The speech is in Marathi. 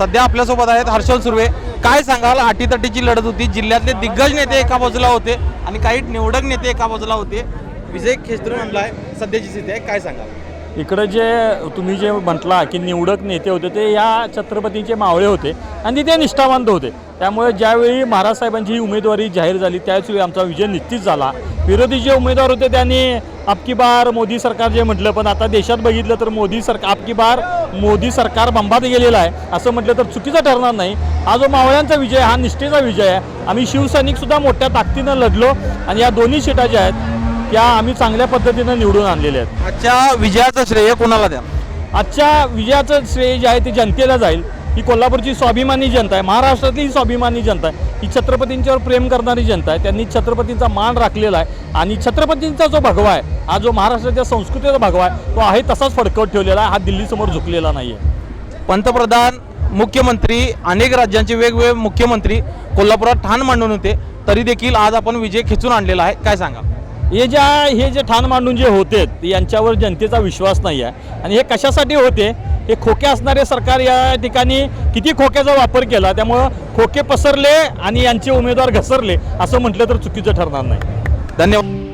सध्या आपल्यासोबत आहेत हर्षल सुर्वे. काय सांगाल? अटीतटीची लढत होती. जिल्ह्यातले दिग्गज नेते एका बाजूला होते आणि काही निवडक नेते एका बाजूला होते. विजय खेचरून आणला आहे सध्याची स्थिती आहे. काय सांगाल? इकडं जे तुम्ही जे म्हटला की निवडक नेते होते ते या छत्रपतींचे मावळे होते आणि ते निष्ठावंत होते. त्यामुळे ज्यावेळी महाराज साहेबांची ही उमेदवारी जाहीर झाली त्याचवेळी आमचा विजय निश्चित झाला. विरोधी जे उमेदवार होते त्यांनी अबकी बार मोदी सरकार जे म्हटलं पण आता देशात बघितलं तर मोदी सरकार अबकी बार मोदी सरकार बंबात गेलेलं आहे. असं म्हटलं तर चुकीचं ठरणार नाही. हा जो मावळ्यांचा विजय हा निष्ठेचा विजय आहे. आम्ही शिवसैनिक सुद्धा मोठ्या ताकदीनं लढलो आणि या दोन्ही सीटा ज्या आहेत त्या आम्ही चांगल्या पद्धतीनं निवडून आणलेल्या आहेत. आजच्या विजयाचं श्रेय कोणाला द्या? आजच्या विजयाचं श्रेय जे आहे ते जनतेला जाईल. ही कोल्हापूरची स्वाभिमानी जनता आहे. महाराष्ट्रातली ही स्वाभिमानी जनता आहे. ही छत्रपतींच्यावर प्रेम करणारी जनता आहे. त्यांनी छत्रपतींचा मान राखलेला आहे. आणि छत्रपतींचा जो भगवा आहे हा जो महाराष्ट्राच्या संस्कृतीचा भगवा आहे तो आहे तसाच फडकवत ठेवलेला आहे. हा दिल्लीसमोर झुकलेला नाही आहे पंतप्रधान मुख्यमंत्री अनेक राज्यांचे वेगवेगळे मुख्यमंत्री कोल्हापुरात ठाण मांडून होते. तरी देखील आज आपण विजय खेचून आणलेला आहे. काय सांगा हे ज्या हे जे ठाण मांडून जे होते यांच्यावर जनतेचा विश्वास नाही आहे आणि हे कशासाठी होते? हे खोके असणारे सरकार या ठिकाणी किती खोक्याचा वापर केला त्यामुळं खोके पसरले आणि यांचे उमेदवार घसरले असं म्हटलं तर चुकीचं ठरणार नाही. धन्यवाद.